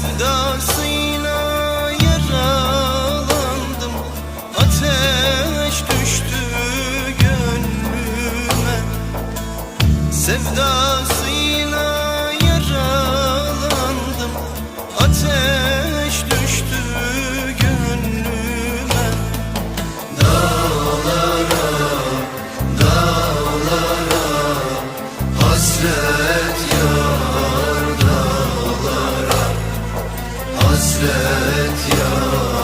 sevdasıyla yaralandım. Ateş düştü gönlüme. Sevdası hasret ya